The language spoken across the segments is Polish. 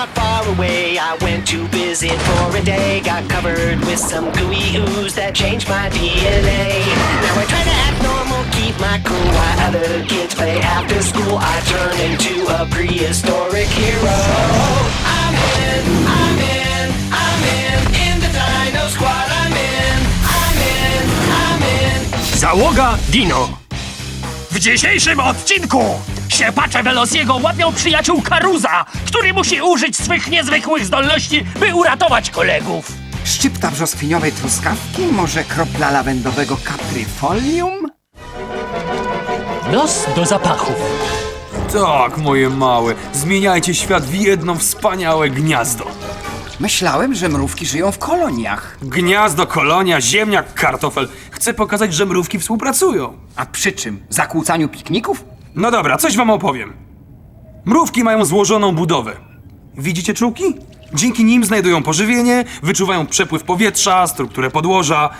not far away. I went to visit for a day. Got covered with some gooey ooze that changed my DNA. Now I try to act normal, keep my cool while other kids play after school. I turn into a prehistoric hero. I'm in, I'm in, I'm in, in the Dino Squad. I'm in, I'm in, I'm in. Załoga Dino. W dzisiejszym odcinku siepacze Velociego łapią przyjaciół Karuza, który musi użyć swych niezwykłych zdolności, by uratować kolegów. Szczypta brzoskwiniowej truskawki? Może kropla lawendowego kapryfolium? Nos do zapachów. Tak, moje małe, zmieniajcie świat w jedno wspaniałe gniazdo. Myślałem, że mrówki żyją w koloniach. Gniazdo, kolonia, ziemniak, kartofel. Chcę pokazać, że mrówki współpracują. A przy czym? Zakłócaniu pikników? No dobra, coś wam opowiem. Mrówki mają złożoną budowę. Widzicie czułki? Dzięki nim znajdują pożywienie, wyczuwają przepływ powietrza, strukturę podłoża,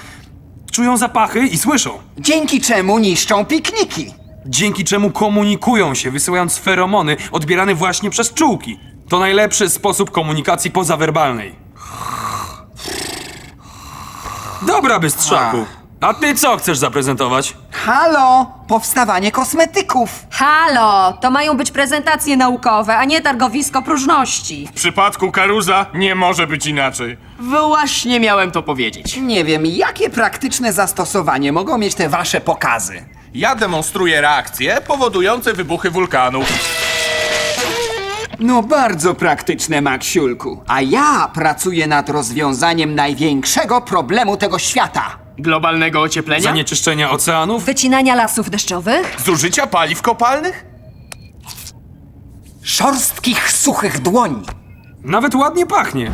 czują zapachy i słyszą. Dzięki czemu niszczą pikniki? Dzięki czemu komunikują się, wysyłając feromony odbierane właśnie przez czułki. To najlepszy sposób komunikacji pozawerbalnej. Dobra, bystrzaku. A ty co chcesz zaprezentować? Halo! Powstawanie kosmetyków! Halo, to mają być prezentacje naukowe, a nie targowisko próżności. W przypadku Karuza nie może być inaczej. Właśnie miałem to powiedzieć. Nie wiem, jakie praktyczne zastosowanie mogą mieć te wasze pokazy. Ja demonstruję reakcje powodujące wybuchy wulkanów. No bardzo praktyczne, Maksiulku. A ja pracuję nad rozwiązaniem największego problemu tego świata. Globalnego ocieplenia? Zanieczyszczenia oceanów? Wycinania lasów deszczowych? Zużycia paliw kopalnych? Szorstkich, suchych dłoni. Nawet ładnie pachnie.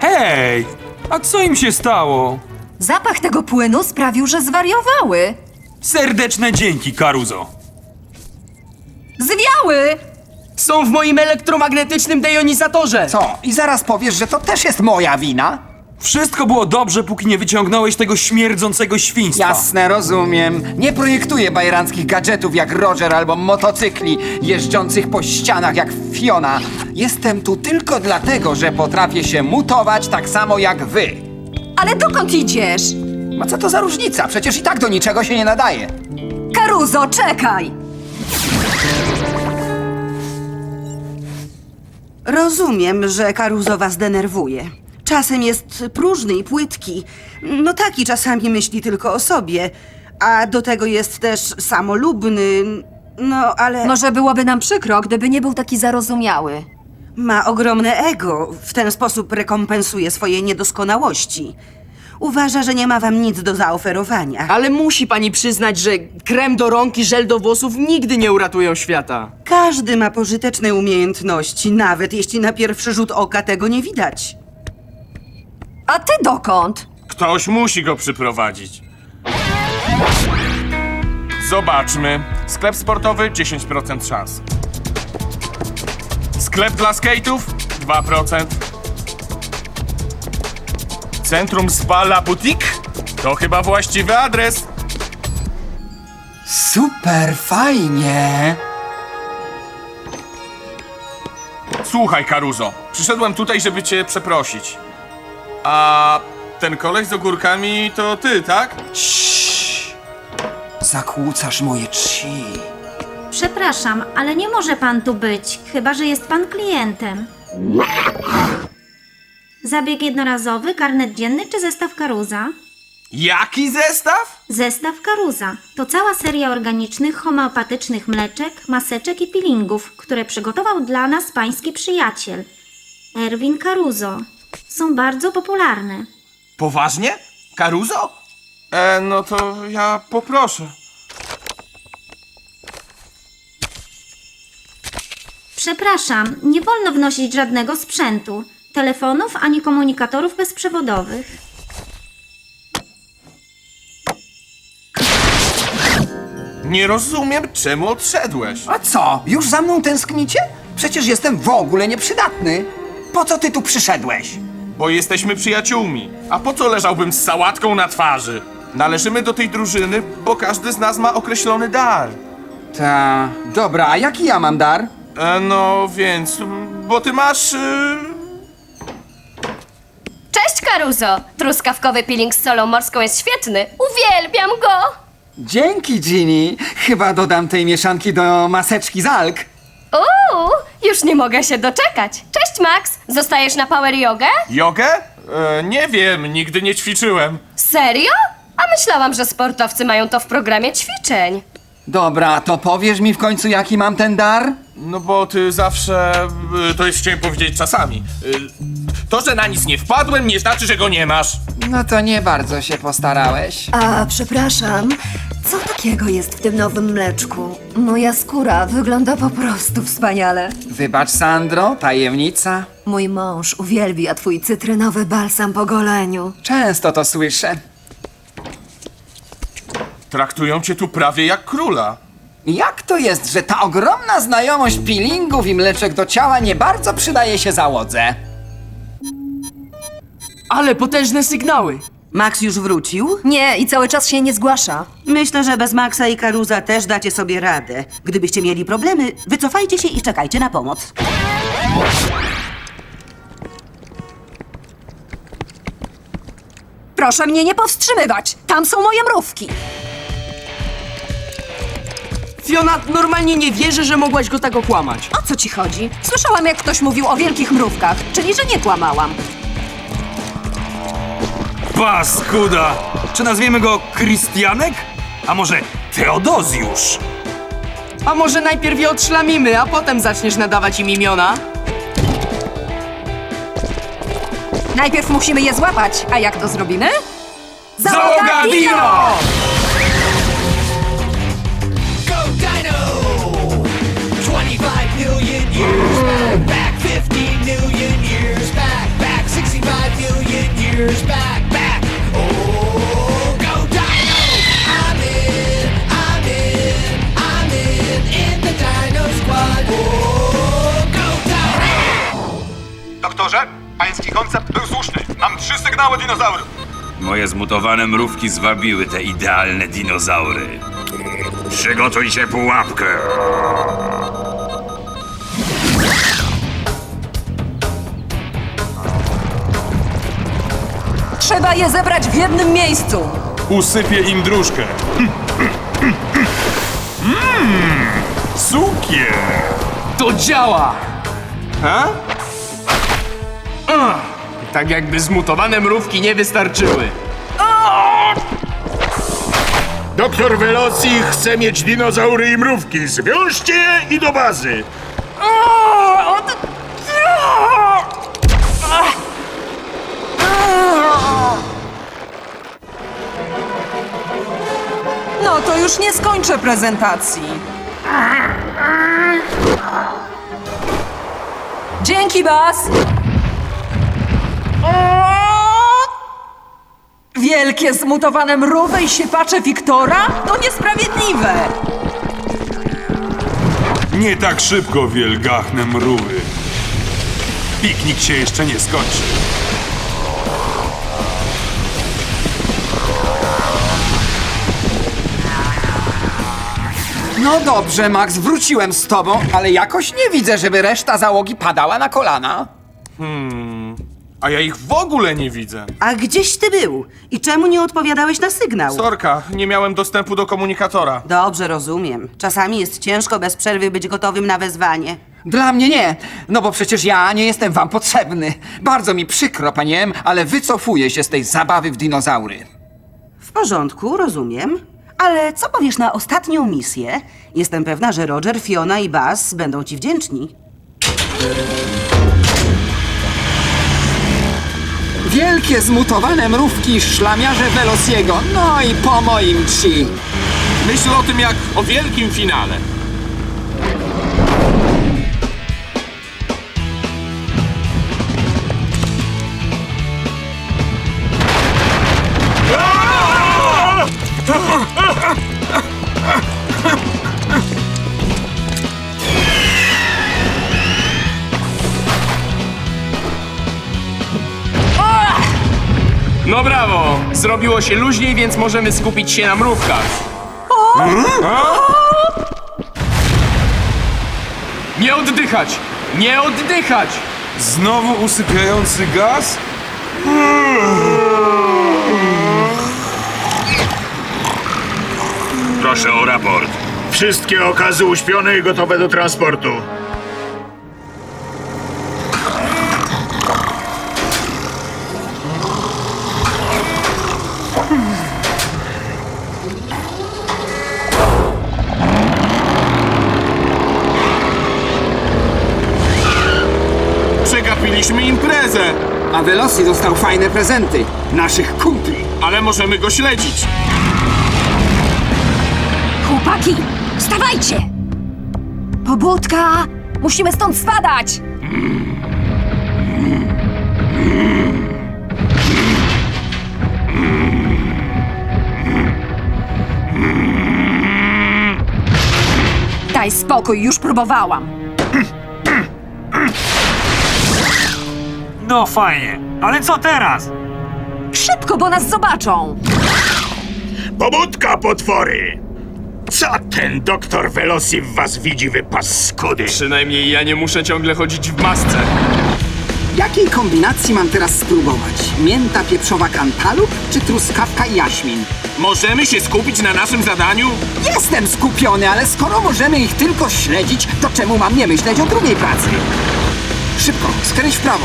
Hej! A co im się stało? Zapach tego płynu sprawił, że zwariowały. Serdeczne dzięki, Karuzo. Zwiały! Są w moim elektromagnetycznym dejonizatorze! Co? I zaraz powiesz, że to też jest moja wina? Wszystko było dobrze, póki nie wyciągnąłeś tego śmierdzącego świństwa. Jasne, rozumiem. Nie projektuję bajeranckich gadżetów jak Roger albo motocykli jeżdżących po ścianach jak Fiona. Jestem tu tylko dlatego, że potrafię się mutować tak samo jak wy. Ale dokąd idziesz? A co to za różnica? Przecież i tak do niczego się nie nadaje. Karuzo, czekaj! Rozumiem, że Karuzo was denerwuje. Czasem jest próżny i płytki. No taki czasami myśli tylko o sobie. A do tego jest też samolubny. No, ale Może byłoby nam przykro, gdyby nie był taki zarozumiały. ma ogromne ego. W ten sposób rekompensuje swoje niedoskonałości. Uważa, że nie ma wam nic do zaoferowania. Ale musi pani przyznać, że krem do rąk i żel do włosów nigdy nie uratują świata. Każdy ma pożyteczne umiejętności, nawet jeśli na pierwszy rzut oka tego nie widać. A ty dokąd? Ktoś musi go przyprowadzić. Zobaczmy. Sklep sportowy 10% szans. Sklep dla skate'ów 2%. Centrum Spa La Boutique? To chyba właściwy adres. Super fajnie. Słuchaj, Karuzo, przyszedłem tutaj, żeby cię przeprosić. A ten koleś z ogórkami to ty, tak? Zakłócasz moje chi. Przepraszam, ale nie może pan tu być, chyba że jest pan klientem. Zabieg jednorazowy, karnet dzienny czy zestaw Karuza? Jaki zestaw? Zestaw Karuza to cała seria organicznych, homeopatycznych mleczek, maseczek i peelingów, które przygotował dla nas pański przyjaciel. Erwin Caruso. Są bardzo popularne. Poważnie? Karuzo? E, no to ja poproszę. Przepraszam, nie wolno wnosić żadnego sprzętu, telefonów ani komunikatorów bezprzewodowych. Nie rozumiem, czemu odszedłeś. A co? Już za mną tęsknicie? Przecież jestem w ogóle nieprzydatny. Po co ty tu przyszedłeś? Bo jesteśmy przyjaciółmi. A po co leżałbym z sałatką na twarzy? Należymy do tej drużyny, bo każdy z nas ma określony dar. Ta, dobra, a jaki ja mam dar? E, no więc, bo ty masz... Y... Cześć, Karuzo! Truskawkowy peeling z solą morską jest świetny. Uwielbiam go! Dzięki, Ginny. Chyba dodam tej mieszanki do maseczki z alg. Uuu, już nie mogę się doczekać. Cześć, Max! Zostajesz na power jogę? Jogę? E, nie wiem, nigdy nie ćwiczyłem. Serio? A myślałam, że sportowcy mają to w programie ćwiczeń. Dobra, to powiesz mi w końcu, jaki mam ten dar? No bo ty zawsze... y, To jest chciałem powiedzieć czasami. Y, To, że na nic nie wpadłem, nie znaczy, że go nie masz. No to nie bardzo się postarałeś. A, przepraszam, co takiego jest w tym nowym mleczku? Moja skóra wygląda po prostu wspaniale. Wybacz, Sandro, tajemnica. Mój mąż uwielbia twój cytrynowy balsam po goleniu. Często to słyszę. Traktują cię tu prawie jak króla. Jak to jest, że ta ogromna znajomość peelingów i mleczek do ciała nie bardzo przydaje się załodze? Ale potężne sygnały. Max już wrócił? Nie, i cały czas się nie zgłasza. Myślę, że bez Maxa i Karuza też dacie sobie radę. Gdybyście mieli problemy, wycofajcie się i czekajcie na pomoc. Proszę mnie nie powstrzymywać! Tam są moje mrówki! Fiona, normalnie nie wierzę, że mogłaś go tak okłamać. O co ci chodzi? Słyszałam, jak ktoś mówił o wielkich mrówkach, czyli że nie kłamałam. Paskuda! Czy nazwiemy go Krystianek? A może Teodozjusz? A może najpierw je odszlamimy, a potem zaczniesz nadawać im imiona? Najpierw musimy je złapać, a jak to zrobimy? Załoga Dino! Dinozaurów. Moje zmutowane mrówki zwabiły te idealne dinozaury. Przygotuj się pułapkę. Trzeba je zebrać w jednym miejscu! Usypię im dróżkę. Mmm, cukier. To działa! Ha? Tak jakby zmutowane mrówki nie wystarczyły. Doktor Veloci chce mieć dinozaury i mrówki. Zwiążcie je i do bazy. No to już nie skończę prezentacji. Dzięki, Bas! Wielkie zmutowane mrówy i siepacze Wiktora? To niesprawiedliwe! Nie tak szybko, wielgachne mrówy. Piknik się jeszcze nie skończy. No dobrze, Max, wróciłem z tobą, ale jakoś nie widzę, żeby reszta załogi padała na kolana. A ja ich w ogóle nie widzę. A gdzieś ty był? I czemu nie odpowiadałeś na sygnał? Sorka, nie miałem dostępu do komunikatora. Dobrze, rozumiem. Czasami jest ciężko bez przerwy być gotowym na wezwanie. Dla mnie nie, no bo przecież ja nie jestem wam potrzebny. Bardzo mi przykro, panie M, ale wycofuję się z tej zabawy w dinozaury. W porządku, rozumiem. Ale co powiesz na ostatnią misję? Jestem pewna, że Roger, Fiona i Buzz będą ci wdzięczni. Wielkie zmutowane mrówki szlamiarze Velociego, no i po moim ci. Myśl o tym jak o wielkim finale. No brawo! Zrobiło się luźniej, więc możemy skupić się na mrówkach. Nie oddychać! Nie oddychać! Znowu usypiający gaz? Proszę o raport. Wszystkie okazy uśpione i gotowe do transportu. Dostał fajne prezenty. Naszych kumpli. Ale możemy go śledzić. Chłopaki, wstawajcie! Pobudka! Musimy stąd spadać! Daj spokój, już próbowałam. No fajnie, ale co teraz? Szybko, bo nas zobaczą! Pobudka, potwory! Co ten doktor Velosi w was widzi, wy paskudy? Przynajmniej ja nie muszę ciągle chodzić w masce. Jakiej kombinacji mam teraz spróbować? Mięta pieprzowa kantalup czy truskawka i jaśmin? Możemy się skupić na naszym zadaniu? Jestem skupiony, ale skoro możemy ich tylko śledzić, to czemu mam nie myśleć o drugiej pracy? Szybko, skręć w prawo.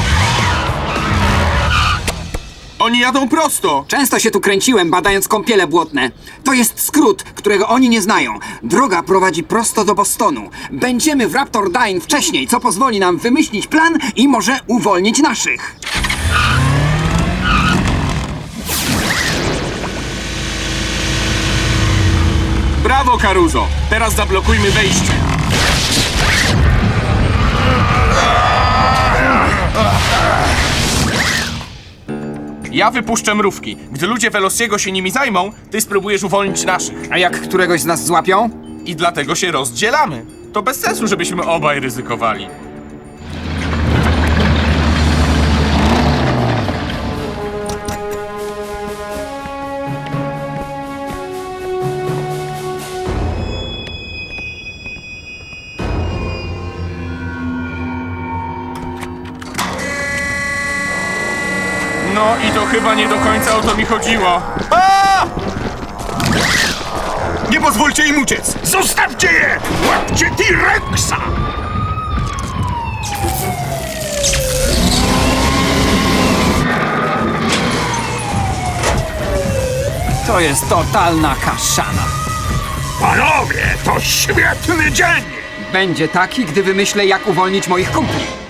Oni jadą prosto! Często się tu kręciłem, badając kąpiele błotne. To jest skrót, którego oni nie znają. Droga prowadzi prosto do Bostonu. Będziemy w Raptor Dine wcześniej, co pozwoli nam wymyślić plan i może uwolnić naszych. Brawo, Caruso! Teraz zablokujmy wejście. Ja wypuszczę mrówki. Gdy ludzie Velociego się nimi zajmą, ty spróbujesz uwolnić naszych. A jak któregoś z nas złapią? I dlatego się rozdzielamy. To bez sensu, żebyśmy obaj ryzykowali. Chyba nie do końca o to mi chodziło. Nie pozwólcie im uciec! Zostawcie je! Łapcie T-Rexa! To jest totalna kaszana. Panowie, to świetny dzień! Będzie taki, gdy wymyślę, jak uwolnić moich kumpli.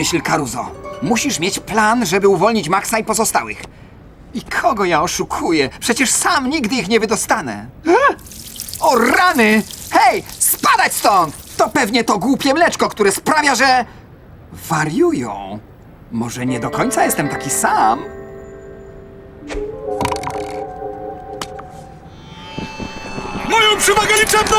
Pomyśl, Caruso. Musisz mieć plan, żeby uwolnić Maxa i pozostałych. I kogo ja oszukuję? Przecież sam nigdy ich nie wydostanę. O rany! Hej, spadać stąd! To pewnie to głupie mleczko, które sprawia, że... Wariują. Może nie do końca jestem taki sam? Moją przewagę liczebną!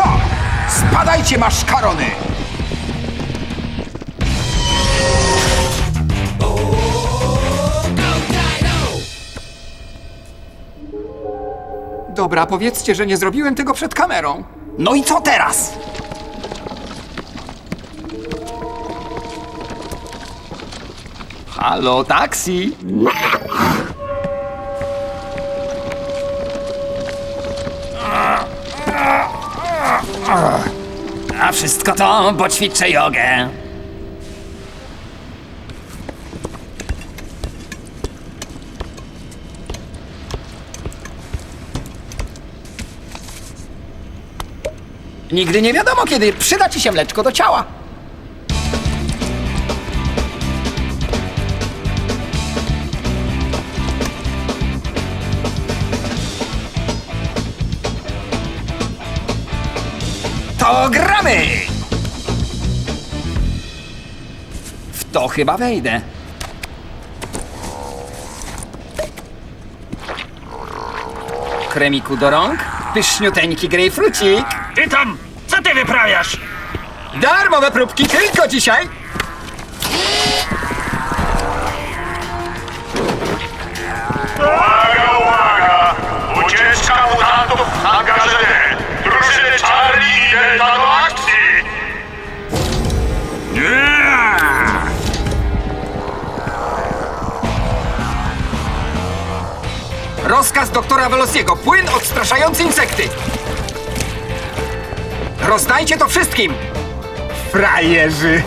Sio! Spadajcie, maszkarony! Dobra, powiedzcie, że nie zrobiłem tego przed kamerą. No i co teraz? Halo, taksi! Wszystko to, bo ćwiczę jogę. Nigdy nie wiadomo, kiedy przyda ci się mleczko do ciała. Chyba wejdę. Kremiku do rąk, pyszniuteńki grejpfrucik. Ty tam, co ty wyprawiasz? Darmowe próbki tylko dzisiaj. Uwaga, uwaga! Ucieczka mutantów na gazetę! Drużyny Charlie i Delta do akcji! Nie! Rozkaz doktora Velociego. Płyn odstraszający insekty. Rozdajcie to wszystkim. Frajerzy.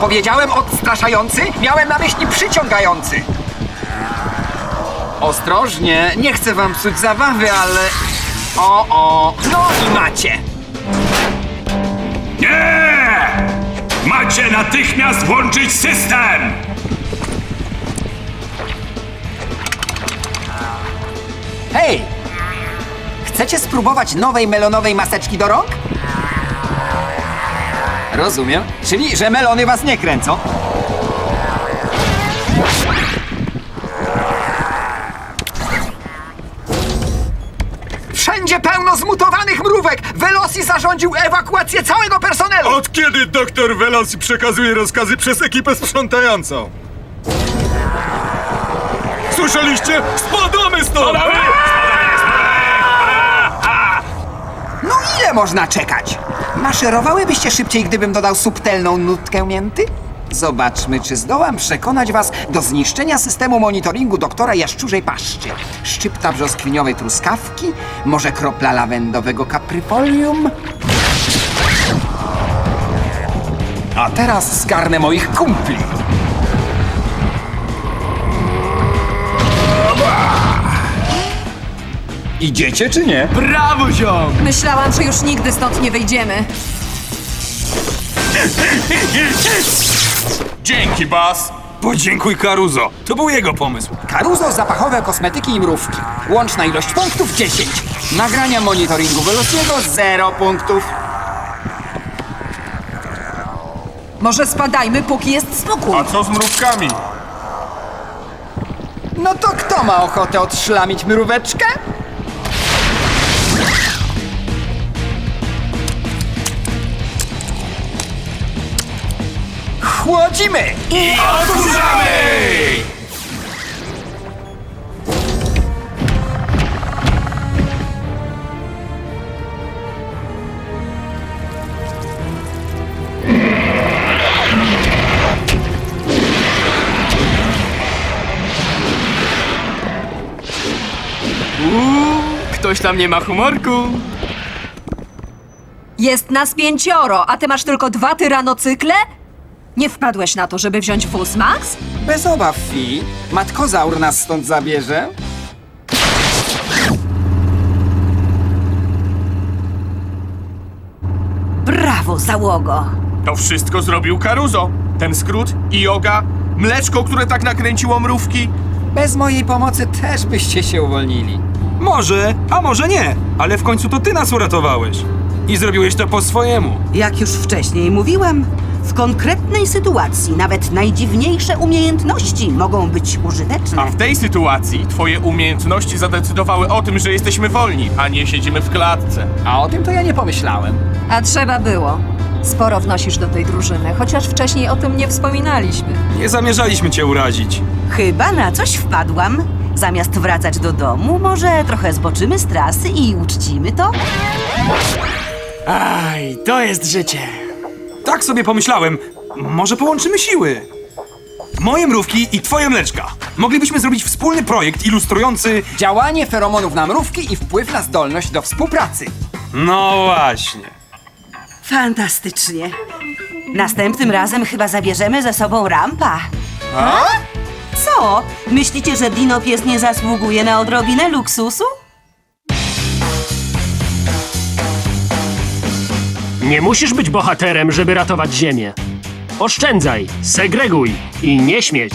Powiedziałem odstraszający, miałem na myśli przyciągający. Ostrożnie, nie chcę wam psuć zabawy, ale... O, o, no i macie. Nie! Macie natychmiast włączyć system! Hej! Chcecie spróbować nowej melonowej maseczki do rąk? Rozumiem. Czyli, że melony was nie kręcą? Wszędzie pełno zmutowanych mrówek! Veloci zarządził ewakuację całego personelu! Od kiedy doktor Velosi przekazuje rozkazy przez ekipę sprzątającą? Słyszeliście? Spadamy stąd! No ile można czekać? Maszerowałybyście szybciej, gdybym dodał subtelną nutkę mięty? Zobaczmy, czy zdołam przekonać was do zniszczenia systemu monitoringu doktora Jaszczurzej Paszczy. Szczypta brzoskwiniowej truskawki? Może kropla lawendowego kapryfolium? A teraz zgarnę moich kumpli. Idziecie czy nie? Brawo, ziom! Myślałam, że już nigdy stąd nie wyjdziemy. Dzięki, Bas. Podziękuj Caruso. To był jego pomysł. Caruso, zapachowe kosmetyki i mrówki. Łączna ilość punktów 10. Nagrania monitoringu Velociego 0 punktów. Może spadajmy, póki jest spokój. A co z mrówkami? No to kto ma ochotę odszlamić mróweczkę? Chłodzimy! I odkurzamy! Ktoś tam nie ma humorku. Jest nas pięcioro, a ty masz tylko dwa tyranocykle? Nie wpadłeś na to, żeby wziąć wóz, Max? Bez obaw, Fi. Matkozaur nas stąd zabierze. Brawo, załogo! To wszystko zrobił Caruso. Ten skrót i yoga, mleczko, które tak nakręciło mrówki. Bez mojej pomocy też byście się uwolnili. Może, a może nie, ale w końcu to ty nas uratowałeś. I zrobiłeś to po swojemu. Jak już wcześniej mówiłam, w konkretnej sytuacji nawet najdziwniejsze umiejętności mogą być użyteczne. A w tej sytuacji twoje umiejętności zadecydowały o tym, że jesteśmy wolni, a nie siedzimy w klatce. A o tym to ja nie pomyślałem. A trzeba było. Sporo wnosisz do tej drużyny, chociaż wcześniej o tym nie wspominaliśmy. Nie zamierzaliśmy cię urazić. Chyba na coś wpadłam. Zamiast wracać do domu, może trochę zboczymy z trasy i uczcimy to? Aj, to jest życie. Tak sobie pomyślałem. Może połączymy siły. Moje mrówki i twoje mleczka. Moglibyśmy zrobić wspólny projekt ilustrujący. Działanie feromonów na mrówki i wpływ na zdolność do współpracy. No właśnie. Fantastycznie. Następnym razem chyba zabierzemy ze sobą rampa. A? Co? Myślicie, że Dinopies nie zasługuje na odrobinę luksusu? Nie musisz być bohaterem, żeby ratować Ziemię. Oszczędzaj, segreguj i nie śmieć.